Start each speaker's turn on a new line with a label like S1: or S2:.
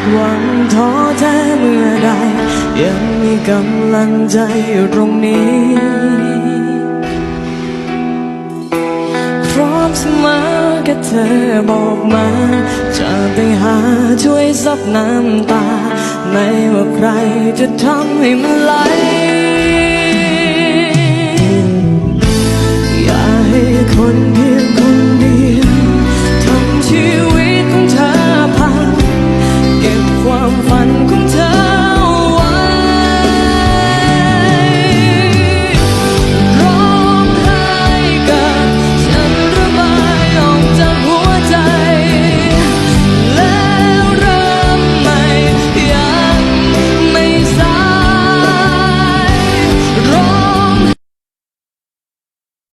S1: ดหวังท้อแท้เมื่อใด ยังมีกำลังใจอยู่ตรงนี้ พร้อมเสมอแค่เธอบอกมา จะไปหาช่วยซับน้ำตา ไม่ว่าใครจะทำให้มันไหลอย่าให้คนที่